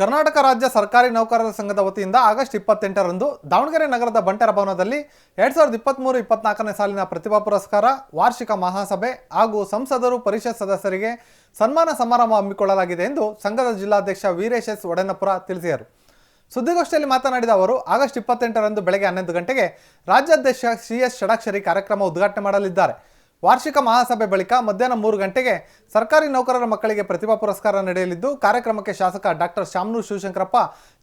ಕರ್ನಾಟಕ ರಾಜ್ಯ ಸರ್ಕಾರಿ ನೌಕರರ ಸಂಘದ ವತಿಯಿಂದ ಆಗಸ್ಟ್ ಇಪ್ಪತ್ತೆಂಟರಂದು ದಾವಣಗೆರೆ ನಗರದ ಬಂಟರ ಭವನದಲ್ಲಿ ಎರಡ್ ಸಾವಿರದ ಇಪ್ಪತ್ತ್ಮೂರು ಇಪ್ಪತ್ನಾಲ್ಕನೇ ಸಾಲಿನ ಪ್ರತಿಭಾ ಪುರಸ್ಕಾರ, ವಾರ್ಷಿಕ ಮಹಾಸಭೆ ಹಾಗೂ ಸಂಸದರು ಪರಿಷತ್ ಸದಸ್ಯರಿಗೆ ಸನ್ಮಾನ ಸಮಾರಂಭ ಹಮ್ಮಿಕೊಳ್ಳಲಾಗಿದೆ ಎಂದು ಸಂಘದ ಜಿಲ್ಲಾಧ್ಯಕ್ಷ ವೀರೇಶ್ ಎಸ್ ಒಡೆನಪುರ ತಿಳಿಸಿದರು. ಸುದ್ದಿಗೋಷ್ಠಿಯಲ್ಲಿ ಮಾತನಾಡಿದ ಅವರು, ಆಗಸ್ಟ್ ಇಪ್ಪತ್ತೆಂಟರಂದು ಬೆಳಗ್ಗೆ ಹನ್ನೊಂದು ಗಂಟೆಗೆ ರಾಜ್ಯಾಧ್ಯಕ್ಷ ಸಿ ಎಸ್ ಷಡಾಕ್ಷರಿ ಕಾರ್ಯಕ್ರಮ ಉದ್ಘಾಟನೆ ಮಾಡಲಿದ್ದಾರೆ. ವಾರ್ಷಿಕ ಮಹಾಸಭೆ ಬಳಿಕ ಮಧ್ಯಾಹ್ನ ಮೂರು ಗಂಟೆಗೆ ಸರ್ಕಾರಿ ನೌಕರರ ಮಕ್ಕಳಿಗೆ ಪ್ರತಿಭಾ ಪುರಸ್ಕಾರ ನಡೆಯಲಿದ್ದು, ಕಾರ್ಯಕ್ರಮಕ್ಕೆ ಶಾಸಕ ಡಾಕ್ಟರ್ ಶಾಮನೂರು ಶಿವಶಂಕರಪ್ಪ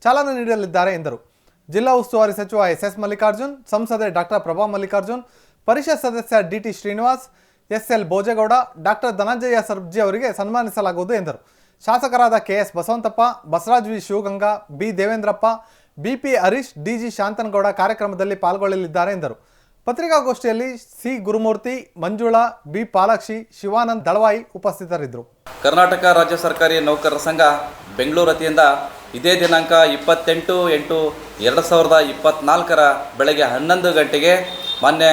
ಚಾಲನೆ ನೀಡಲಿದ್ದಾರೆ ಎಂದರು. ಜಿಲ್ಲಾ ಉಸ್ತುವಾರಿ ಸಚಿವ ಎಸ್ ಎಸ್ ಮಲ್ಲಿಕಾರ್ಜುನ್, ಸಂಸದೆ ಡಾಕ್ಟರ್ ಪ್ರಭಾ ಮಲ್ಲಿಕಾರ್ಜುನ್, ಪರಿಷತ್ ಸದಸ್ಯ D T Srinivas S L Bhojegowda, doctor Dhananjaya Sarji ಅವರಿಗೆ ಸನ್ಮಾನಿಸಲಾಗುವುದು ಎಂದರು. ಶಾಸಕರಾದ K S Basavanthappa, Basavaraj V Shivaganga, B Devendrappa B P Harish D G Shanthanagowda ಕಾರ್ಯಕ್ರಮದಲ್ಲಿ ಪಾಲ್ಗೊಳ್ಳಲಿದ್ದಾರೆ ಎಂದರು. ಪತ್ರಿಕಾಗೋಷ್ಠಿಯಲ್ಲಿ ಸಿ. ಗುರುಮೂರ್ತಿ, ಮಂಜುಳಾ, ಬಿ. ಪಾಲಾಕ್ಷಿ, ಶಿವಾನಂದ್ ದಳವಾಯಿ ಉಪಸ್ಥಿತರಿದ್ದರು. ಕರ್ನಾಟಕ ರಾಜ್ಯ ಸರ್ಕಾರಿ ನೌಕರರ ಸಂಘ ಬೆಂಗಳೂರು ವತಿಯಿಂದ ಇದೇ ದಿನಾಂಕ ಇಪ್ಪತ್ತೆಂಟು ಎಂಟು ಎರಡು ಸಾವಿರದ ಇಪ್ಪತ್ತ್ನಾಲ್ಕರ ಬೆಳಗ್ಗೆ ಹನ್ನೊಂದು ಗಂಟೆಗೆ ಮಾನ್ಯ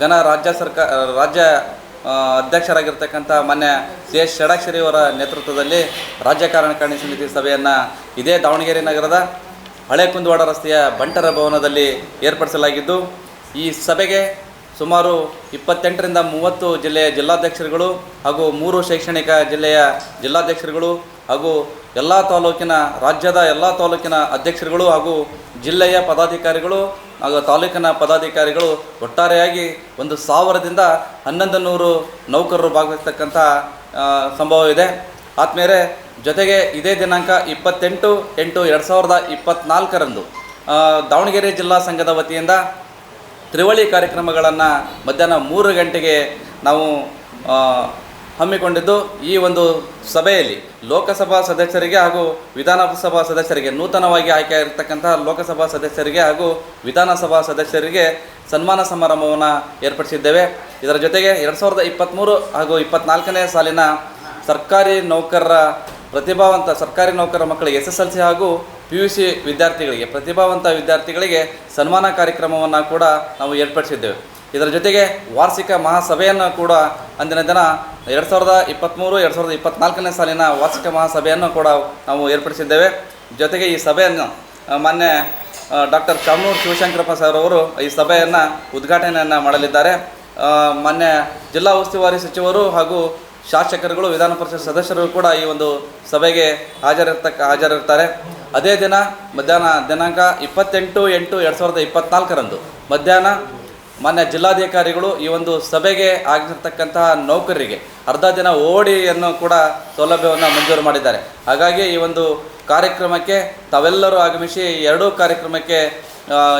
ಘನ ರಾಜ್ಯ ಸರ್ಕಾರ ರಾಜ್ಯ ಅಧ್ಯಕ್ಷರಾಗಿರ್ತಕ್ಕಂಥ ಮಾನ್ಯ ಸಿ. ಎಸ್. ಷಡಾಕ್ಷರಿ ಅವರ ನೇತೃತ್ವದಲ್ಲಿ ರಾಜ್ಯ ಕಾರ್ಯಕಾರಿಣಿ ಸಮಿತಿ ಸಭೆಯನ್ನು ಇದೇ ದಾವಣಗೆರೆ ನಗರದ ಹಳೆ ಕುಂದವಾಡ ರಸ್ತೆಯ ಬಂಟರ ಭವನದಲ್ಲಿ ಏರ್ಪಡಿಸಲಾಗಿದ್ದು ಈ ಸಭೆಗೆ ಸುಮಾರು ಇಪ್ಪತ್ತೆಂಟರಿಂದ ಮೂವತ್ತು ಜಿಲ್ಲೆಯ ಜಿಲ್ಲಾಧ್ಯಕ್ಷರುಗಳು ಹಾಗೂ ಮೂರು ಶೈಕ್ಷಣಿಕ ಜಿಲ್ಲೆಯ ಜಿಲ್ಲಾಧ್ಯಕ್ಷರುಗಳು ಹಾಗೂ ಎಲ್ಲ ತಾಲೂಕಿನ ರಾಜ್ಯದ ಎಲ್ಲ ತಾಲೂಕಿನ ಅಧ್ಯಕ್ಷರುಗಳು ಹಾಗೂ ಜಿಲ್ಲೆಯ ಪದಾಧಿಕಾರಿಗಳು ಹಾಗೂ ತಾಲೂಕಿನ ಪದಾಧಿಕಾರಿಗಳು ಒಟ್ಟಾರೆಯಾಗಿ ಒಂದು ಸಾವಿರದಿಂದ ಹನ್ನೊಂದು ನೂರು ನೌಕರರು ಭಾಗವಹಿಸ್ತಕ್ಕಂಥ ಸಂಭವ ಸಂಭವವಿದೆ ಆದ್ಮೇಲೆ ಜೊತೆಗೆ ಇದೇ ದಿನಾಂಕ ಇಪ್ಪತ್ತೆಂಟು ಎಂಟು ಎರಡು ಸಾವಿರದ ಇಪ್ಪತ್ತ್ನಾಲ್ಕರಂದು ದಾವಣಗೆರೆ ಜಿಲ್ಲಾ ಸಂಘದ ವತಿಯಿಂದ ತ್ರಿವಳಿ ಕಾರ್ಯಕ್ರಮಗಳನ್ನು ಮಧ್ಯಾಹ್ನ ಮೂರು ಗಂಟೆಗೆ ನಾವು ಹಮ್ಮಿಕೊಂಡಿದ್ದು ಈ ಒಂದು ಸಭೆಯಲ್ಲಿ ಲೋಕಸಭಾ ಸದಸ್ಯರಿಗೆ ಹಾಗೂ ವಿಧಾನಸಭಾ ಸದಸ್ಯರಿಗೆ, ನೂತನವಾಗಿ ಆಯ್ಕೆಯಾಗಿರ್ತಕ್ಕಂತಹ ಲೋಕಸಭಾ ಸದಸ್ಯರಿಗೆ ಹಾಗೂ ವಿಧಾನಸಭಾ ಸದಸ್ಯರಿಗೆ ಸನ್ಮಾನ ಸಮಾರಂಭವನ್ನು ಏರ್ಪಡಿಸಿದ್ದೇವೆ. ಇದರ ಜೊತೆಗೆ ಎರಡು ಸಾವಿರದ ಇಪ್ಪತ್ತ್ಮೂರು ಹಾಗೂ ಇಪ್ಪತ್ತ್ನಾಲ್ಕನೇ ಸಾಲಿನ ಸರ್ಕಾರಿ ನೌಕರರ, ಪ್ರತಿಭಾವಂತ ಸರ್ಕಾರಿ ನೌಕರರ ಮಕ್ಕಳಿಗೆ ಎಸ್ ಎಸ್ ಎಲ್ ಸಿ ಹಾಗೂ ಪಿ ಯು ಸಿ ವಿದ್ಯಾರ್ಥಿಗಳಿಗೆ, ಪ್ರತಿಭಾವಂತ ವಿದ್ಯಾರ್ಥಿಗಳಿಗೆ ಸನ್ಮಾನ ಕಾರ್ಯಕ್ರಮವನ್ನು ಕೂಡ ನಾವು ಏರ್ಪಡಿಸಿದ್ದೇವೆ. ಇದರ ಜೊತೆಗೆ ವಾರ್ಷಿಕ ಮಹಾಸಭೆಯನ್ನು ಕೂಡ ಅಂದಿನ ದಿನ ಎರಡು ಸಾವಿರದ ಇಪ್ಪತ್ತ್ಮೂರು ಎರಡು ಸಾವಿರದ ಇಪ್ಪತ್ತ್ನಾಲ್ಕನೇ ಸಾಲಿನ ವಾರ್ಷಿಕ ಮಹಾಸಭೆಯನ್ನು ಕೂಡ ನಾವು ಏರ್ಪಡಿಸಿದ್ದೇವೆ. ಜೊತೆಗೆ ಈ ಸಭೆಯನ್ನು ಮೊನ್ನೆ ಡಾಕ್ಟರ್ ಶಾಮನೂರು ಶಿವಶಂಕರಪ್ಪ ಸರ್ ಅವರು ಈ ಸಭೆಯನ್ನು ಉದ್ಘಾಟನೆಯನ್ನು ಮಾಡಲಿದ್ದಾರೆ. ಮೊನ್ನೆ ಜಿಲ್ಲಾ ಉಸ್ತುವಾರಿ ಸಚಿವರು ಹಾಗೂ ಶಾಸಕರುಗಳು, ವಿಧಾನ ಪರಿಷತ್ ಸದಸ್ಯರು ಕೂಡ ಈ ಒಂದು ಸಭೆಗೆ ಹಾಜರಿರ್ತಕ್ಕ, ಹಾಜರಿರ್ತಾರೆ. ಅದೇ ದಿನ ಮಧ್ಯಾಹ್ನ ದಿನಾಂಕ ಇಪ್ಪತ್ತೆಂಟು ಎಂಟು ಎರಡು ಸಾವಿರದ ಇಪ್ಪತ್ತ್ನಾಲ್ಕರಂದು ಮಧ್ಯಾಹ್ನ ಮಾನ್ಯ ಜಿಲ್ಲಾಧಿಕಾರಿಗಳು ಈ ಒಂದು ಸಭೆಗೆ ಆಗಿರ್ತಕ್ಕಂತಹ ನೌಕರರಿಗೆ ಅರ್ಧ ದಿನ ಓಡಿಯನ್ನು ಕೂಡ ಸೌಲಭ್ಯವನ್ನು ಮಂಜೂರು ಮಾಡಿದ್ದಾರೆ. ಹಾಗಾಗಿ ಈ ಒಂದು ಕಾರ್ಯಕ್ರಮಕ್ಕೆ ತಾವೆಲ್ಲರೂ ಆಗಮಿಸಿ ಎರಡೂ ಕಾರ್ಯಕ್ರಮಕ್ಕೆ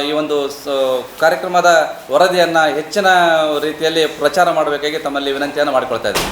ಈ ಒಂದು ಕಾರ್ಯಕ್ರಮದ ವರದಿಯನ್ನು ಹೆಚ್ಚಿನ ರೀತಿಯಲ್ಲಿ ಪ್ರಚಾರ ಮಾಡಬೇಕಾಗಿ ತಮ್ಮಲ್ಲಿ ವಿನಂತಿಯನ್ನು ಮಾಡಿಕೊಳ್ತಾ ಇದ್ದೀನಿ.